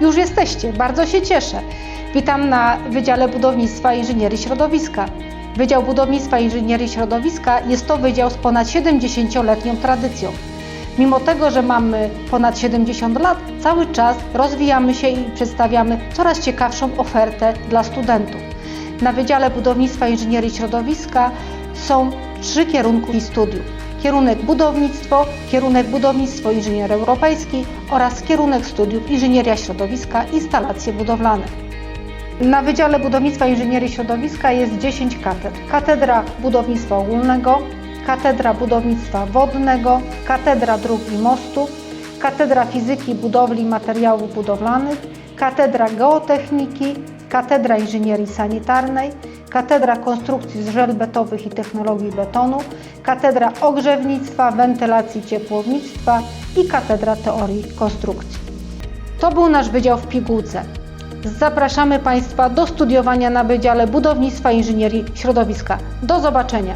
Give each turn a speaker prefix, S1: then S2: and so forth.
S1: już jesteście, bardzo się cieszę. Witam na Wydziale Budownictwa Inżynierii Środowiska. Wydział Budownictwa Inżynierii Środowiska jest to wydział z ponad 70-letnią tradycją. Mimo tego, że mamy ponad 70 lat, cały czas rozwijamy się i przedstawiamy coraz ciekawszą ofertę dla studentów. Na Wydziale Budownictwa Inżynierii Środowiska są trzy kierunki studiów. Kierunek budownictwo, kierunek budownictwo inżynier europejski oraz kierunek studiów inżynieria środowiska instalacje budowlane. Na Wydziale Budownictwa Inżynierii Środowiska jest 10 katedr. Katedra Budownictwa Ogólnego, Katedra Budownictwa Wodnego, Katedra Dróg i Mostów, Katedra Fizyki Budowli i Materiałów Budowlanych, Katedra Geotechniki, Katedra Inżynierii Sanitarnej, Katedra Konstrukcji z żelbetowych i technologii betonu, Katedra Ogrzewnictwa, Wentylacji i Ciepłownictwa i Katedra Teorii Konstrukcji. To był nasz Wydział w Pigułce. Zapraszamy Państwa do studiowania na Wydziale Budownictwa Inżynierii Środowiska. Do zobaczenia!